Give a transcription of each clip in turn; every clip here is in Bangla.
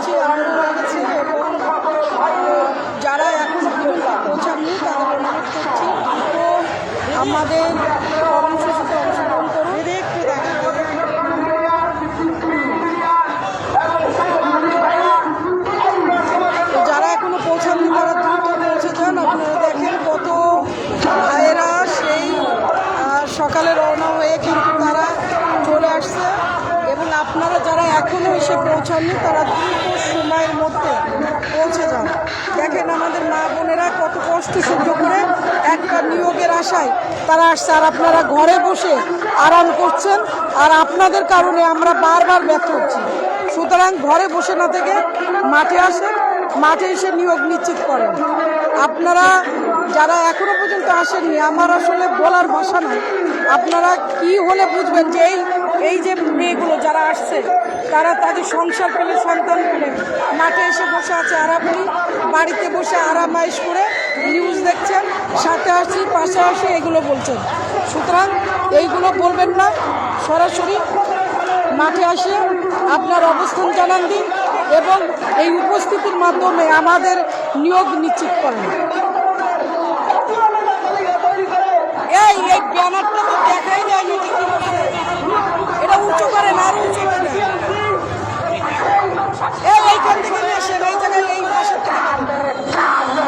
কর্মসূচি আনন্দ গেছে এবং যারা এখন পৌঁছাননি তাদের অনুরোধ করছি আমাদের পৌঁছাননি তারা দ্রুত সময়ের মধ্যে পৌঁছে যান। দেখেন আমাদের মা বোনেরা কত কষ্ট সহ্য করে একটা নিয়োগের আশায় তারা আসছে। আর আপনারা ঘরে বসে আরাম করছেন। আর আপনাদের কারণে আমরা বারবার ব্যর্থ হচ্ছি। সুতরাং ঘরে বসে না থেকে মাঠে আসেন, মাঠে এসে নিয়োগ নিশ্চিত করেন। আপনারা যারা এখনও পর্যন্ত আসেননি, আমার আসলে বলার ভাষা নাই। আপনারা কি হলে বুঝবেন যে এই এই যে মেয়েগুলো যারা আসছে, তারা তাদের সংসার পেলে, সন্তান পেলে। মাঠে এসে বসে আছে আর আপনি বাড়িতে বসে আরামাইশ করে নিউজ দেখছেন, সাথে আসি পাশে আসি, এগুলো বলছেন। সুতরাং এইগুলো বলবেন না, সরাসরি মাঠে আসে, আপনার অবস্থান জানান দিন এবং এই উপস্থিতির মাধ্যমে আমাদের নিয়োগ নিশ্চিত করেন। এই এই ব্যানারটা তো দেখাই যে কি বলছে এটা উঁচু করেন আর উঁচু করেন এই এইখান থেকে নিয়ে আসেন এই জায়গায় এই পাশের থেকে বাঁধেন।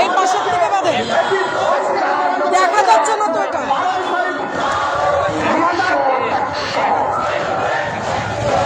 এই পাশের থেকে বাঁধেন দেখা যাচ্ছে না তো এটা আমাদের সমাজের বাইরে সেটা ছুটে দেব কিন্তু সেটি খণ্ড করছেন কারণ তারা কি করেছে আমাদের আফ্রিকা ভারতবাদের সঙ্গে কারণ সরকার বলো এদের একত্রিত দেখেন কত অবনীত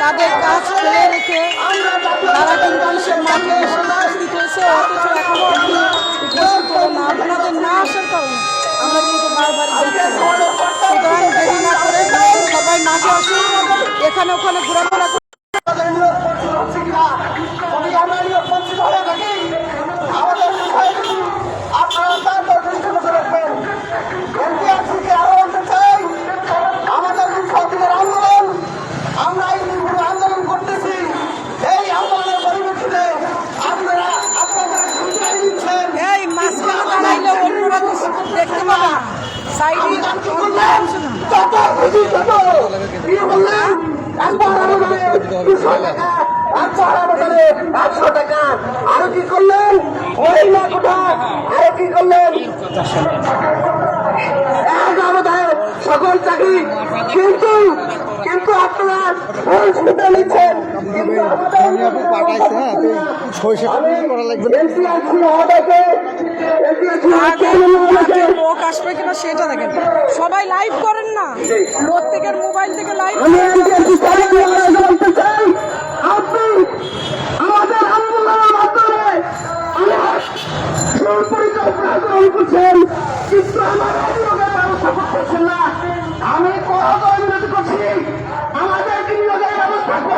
তাদের কাজ ফেলে রেখে তারা কিন্তু সে মাঠে এসে উপস্থিত হয়েছে অথচ এখনও উপস্থিত হলেন না আপনাদের না আসার কারণে আমরা কিন্তু বারবার যাচ্ছি সুতরাং দেরি না করে সবাই মাঠে আসুন। এখানে ওখানে ঘোরাফেরা একশো টাকা আরও কি করলেন? না কোথায় আরও কি করলেন? সকল চাকরি কিন্তু কিন্তু আপনারা ওই নিচ্ছেন কিন্তু হ্যাঁ? লোক আসবে কিনা সেটা দেখেন। সবাই লাইভ করেন না। প্রত্যেকের মোবাইল থেকে লাইভ আমাদের আন্দোলনের মাধ্যমে আমার গ্রহণ করছেন কিন্তু আমার অভিযোগের ব্যবস্থা করতেছেন না। আমি করদ অনুরোধ করছি।